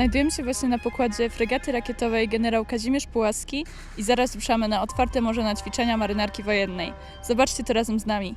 Znajdujemy się właśnie na pokładzie fregaty rakietowej generał Kazimierz Pułaski i zaraz ruszamy na otwarte morze na ćwiczenia marynarki wojennej. Zobaczcie to razem z nami.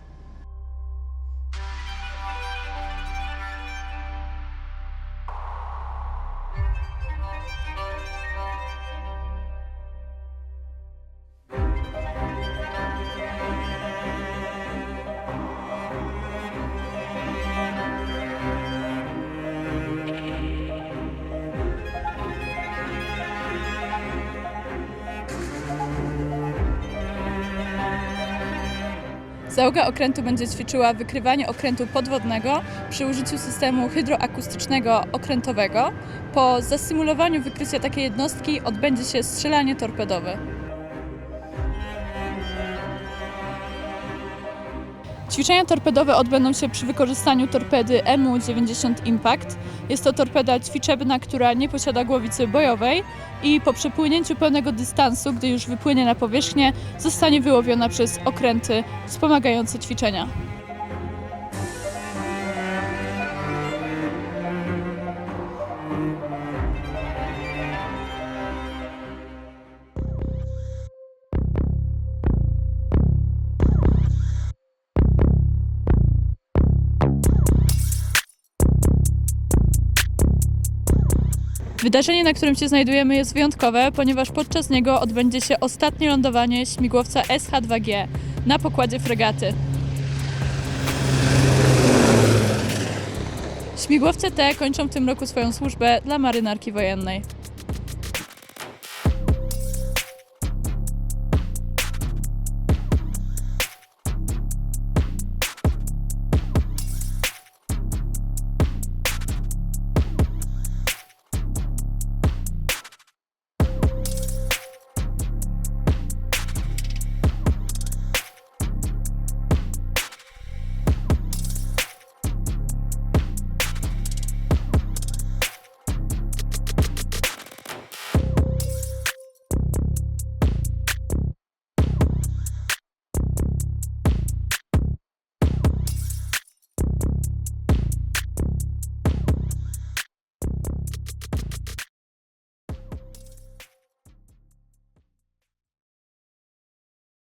Załoga okrętu będzie ćwiczyła wykrywanie okrętu podwodnego przy użyciu systemu hydroakustycznego okrętowego. Po zasymulowaniu wykrycia takiej jednostki odbędzie się strzelanie torpedowe. Ćwiczenia torpedowe odbędą się przy wykorzystaniu torpedy MU-90 Impact. Jest to torpeda ćwiczebna, która nie posiada głowicy bojowej i po przepłynięciu pełnego dystansu, gdy już wypłynie na powierzchnię, zostanie wyłowiona przez okręty wspomagające ćwiczenia. Wydarzenie, na którym się znajdujemy, jest wyjątkowe, ponieważ podczas niego odbędzie się ostatnie lądowanie śmigłowca SH-2G na pokładzie fregaty. Śmigłowce te kończą w tym roku swoją służbę dla marynarki wojennej.